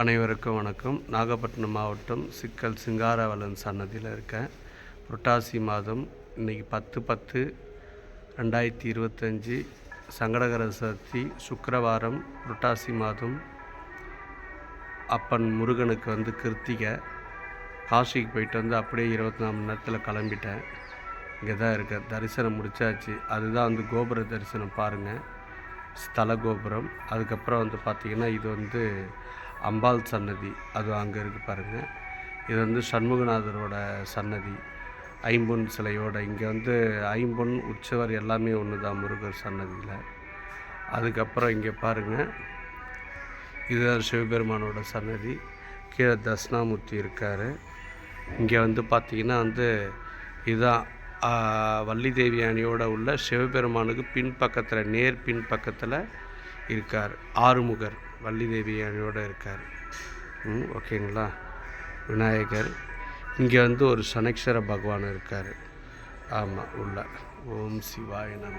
அனைவருக்கும் வணக்கம். நாகப்பட்டினம் மாவட்டம் சிக்கல் சிங்காரவலன் சன்னதியில் இருக்கேன். புரட்டாசி மாதம் இன்றைக்கி பத்து பத்து ரெண்டாயிரத்தி இருபத்தஞ்சி சங்கடகர சதுர்த்தி சுக்கரவாரம் புரட்டாசி மாதம். அப்பன் முருகனுக்கு வந்து கிருத்திகை. காசிக்கு போயிட்டு வந்து அப்படியே இருபத்தி நாலு மணி நேரத்தில் கிளம்பிட்டேன். இங்கே தான் இருக்கேன். தரிசனம் முடிச்சாச்சு. அதுதான் வந்து கோபுர தரிசனம் பாருங்கள் ஸ்தல கோபுரம் அதுக்கப்புறம் வந்து பார்த்திங்கன்னா இது வந்து அம்பாள் சன்னதி. அது அங்கே இருக்குது பாருங்கள் இது வந்து சண்முகநாதரோட சன்னதி. ஐம்பொன் சிலையோட இங்கே வந்து ஐம்பொன் உற்சவர் எல்லாமே ஒன்று தான் முருகர் சன்னதியில். அதுக்கப்புறம் இங்கே பாருங்கள் இதுதான் சிவபெருமானோட சன்னதி. கீழே தட்சிணாமூர்த்தி இருக்கார். இங்கே வந்து பார்த்திங்கன்னா வந்து இதுதான் வள்ளி தேவி அணியோடு உள்ள சிவபெருமானுக்கு பின்பக்கத்தில் நேர் பின்பக்கத்தில் இருக்கார். ஆறுமுகர் வள்ளி தேவி அணியோடு இருக்கார். ம் ஓகேங்களா? விநாயகர். இங்கே வந்து ஒரு சனீஸ்வர பகவான் இருக்கார். ஆமாம் உள்ள. ஓம் சிவாய நம.